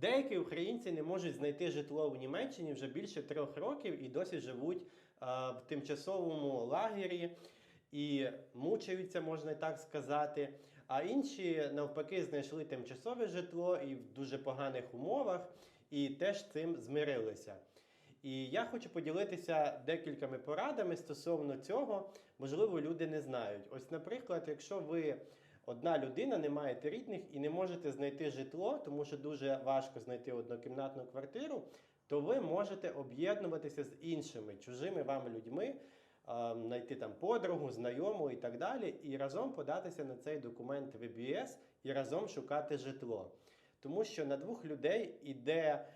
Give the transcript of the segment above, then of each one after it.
Деякі українці не можуть знайти житло в Німеччині вже більше трьох років і досі живуть а, в тимчасовому лагері і мучаються, можна так сказати. А інші навпаки знайшли тимчасове житло і в дуже поганих умовах, і теж цим змирилися. І я хочу поділитися декількома порадами стосовно цього. Можливо, люди не знають. Ось, наприклад, якщо ви одна людина, не маєте рідних і не можете знайти житло, тому що дуже важко знайти однокімнатну квартиру, то ви можете об'єднуватися з іншими чужими вам людьми, знайти там подругу, знайому і так далі, і разом податися на цей документ ВБС і разом шукати житло. Тому що на двох людей іде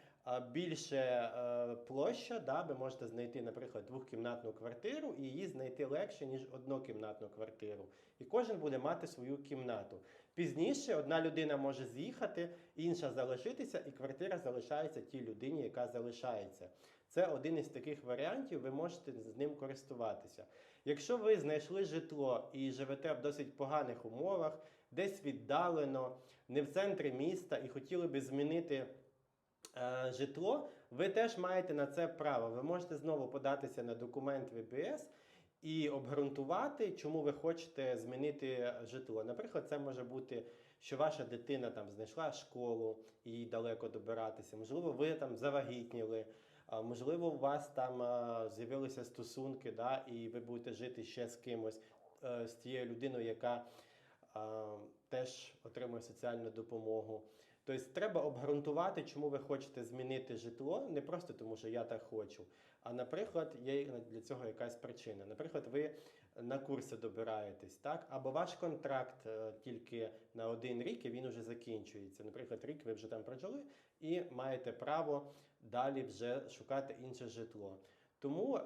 більше е, площа, да, ви можете знайти, наприклад, двохкімнатну квартиру і її знайти легше, ніж однокімнатну квартиру. І кожен буде мати свою кімнату. Пізніше одна людина може з'їхати, інша залишитися, і квартира залишається тій людині, яка залишається. Це один із таких варіантів, ви можете з ним користуватися. Якщо ви знайшли житло і живете в досить поганих умовах, десь віддалено, не в центрі міста і хотіли би змінити житло, ви теж маєте на це право. Ви можете знову податися на документ ВБС і обґрунтувати, чому ви хочете змінити житло. Наприклад, це може бути, що ваша дитина там знайшла школу їй далеко добиратися. Можливо, ви там завагітніли. Можливо, у вас там з'явилися стосунки, да, і ви будете жити ще з кимось, е, з тією людиною, яка а, теж отримує соціальну допомогу. Тобто треба обґрунтувати, чому ви хочете змінити житло, не просто тому, що я так хочу. А наприклад, є для цього якась причина. Наприклад, ви на курси добираєтесь, так? Або ваш контракт е, тільки на один рік і він вже закінчується. Наприклад, рік ви вже там прожили і маєте право далі вже шукати інше житло. Тому е,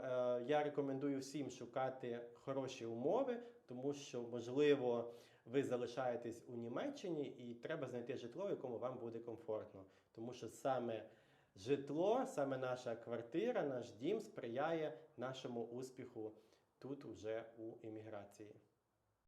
я рекомендую всім шукати хороші умови, тому що, можливо, ви залишаєтесь у Німеччині і треба знайти житло, в якому вам буде комфортно. Тому що саме житло, саме наша квартира, наш дім сприяє нашому успіху тут, уже у імміграції.